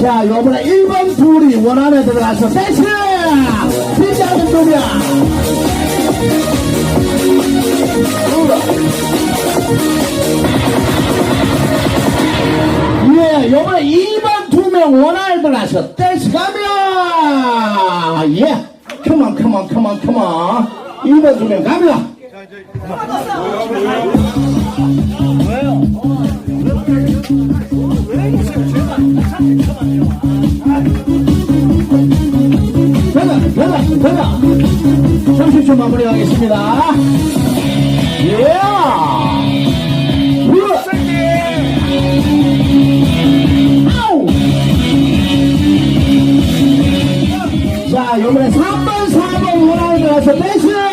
이번에 1번 둘이 원안에 들어가서 댄스! 팀장님 누구야? 예, 이번에 2번 두 명 원안에 들어가서 댄스 가면! 예! 컴온, 컴온, 컴온, 컴온. 2번 두 명 가면! 변화, 변화, 변화. 30초 마무리하겠습니다. 예! 자, 이번에 3번, 4번 원하는 들어가서 댄스!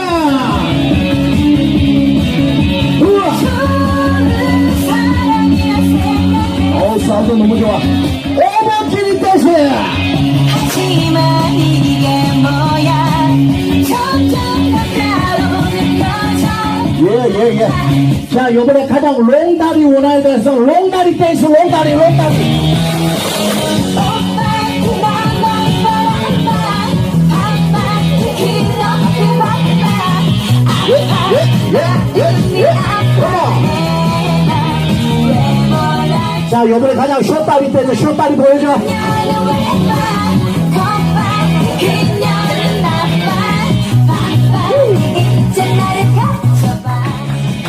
느껴져 예, 예, 예. 자, 요번에 가장 롱다리 원하는 데서 롱다리 댄스, 롱다리, 롱다리. 자, 요번에 가장 쇼다리 댄스, 쇼다리 보여줘.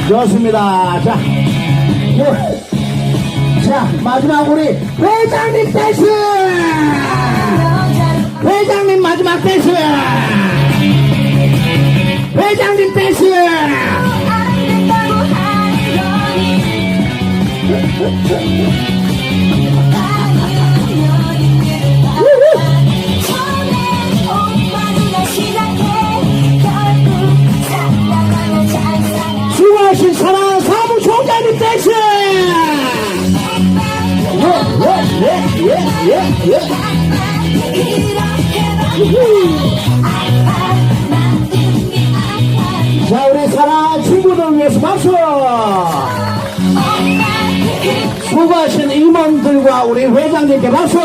좋습니다. 자, 뭐, 자, 마지막 우리 회장님 댄스! 회장님 마지막 댄스! 회장님 댄스! 예, 예, 예. 자 우리 사랑 친구들 위해서 박수! 수고하신 임원들과 우리 회장님께 박수!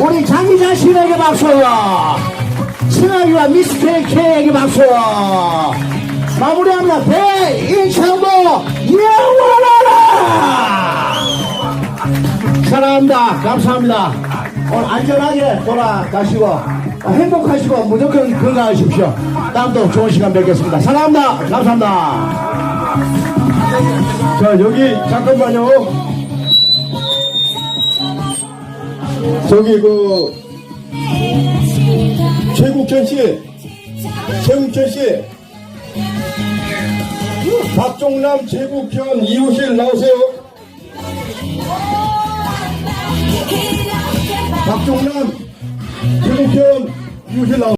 우리 자기 자신에게 박수! 신하유와 미스터 K에게 박수! 마무리합니다. 대1 감사합니다. 오늘 안전하게 돌아가시고 어, 행복하시고 무조건 건강하십시오. 다음도 좋은 시간 뵙겠습니다. 사랑합니다. 감사합니다. 자, 여기 잠깐만요. 저기 그 최국현 씨, 최국현 씨, 박종남, 최국현, 이호실 나오세요. 박종남, 최국현, 이호실 나오세요.